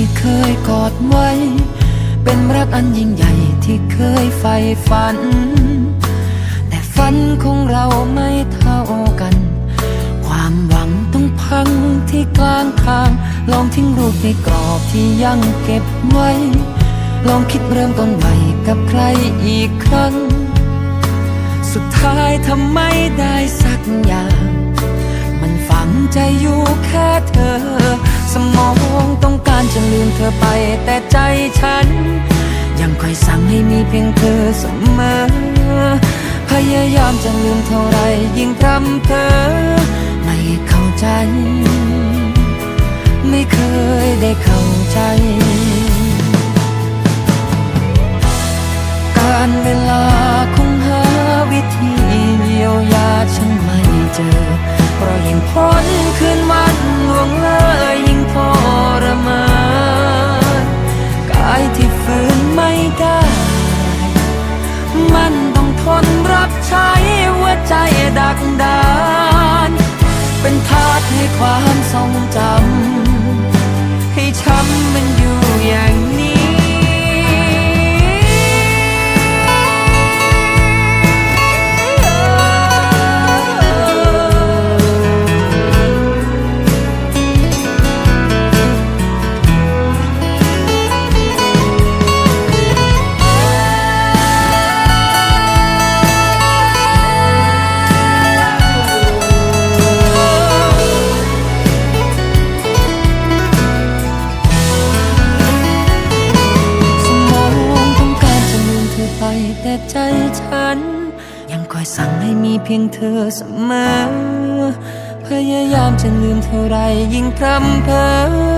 ที่เคยกอดไว้ เป็นรักอันยิ่งใหญ่ที่เคยใฝ่ฝัน แต่ฝันของเราไม่เท่ากัน ความหวังต้องพังที่กลางทาง ลองทิ้งรูปในกรอบที่ยังเก็บไว้ ลองคิดเริ่มต้นใหม่กับใครอีกครั้ง สุดท้ายทำไม่ได้สักอย่าง มันฝังใจอยู่แค่เธอ สมองต้อง อยสั่งให้มีเพียงเธอเสมอ พยายามจะลืมเท่าไรยิ่งพร่ำเพอไม่เข้าใจ ไม่เคยได้เข้าใจ การเวลาคงหาวิธีเยียวยาฉันไม่เจอเพราะยิ่งพ้นคืน 차에 왜 차에다 น ยังคอยสั่งให้มีเพียงเธอเสมอ พยายามจะลืมเท่าไรยิ่งพรำเพ้อ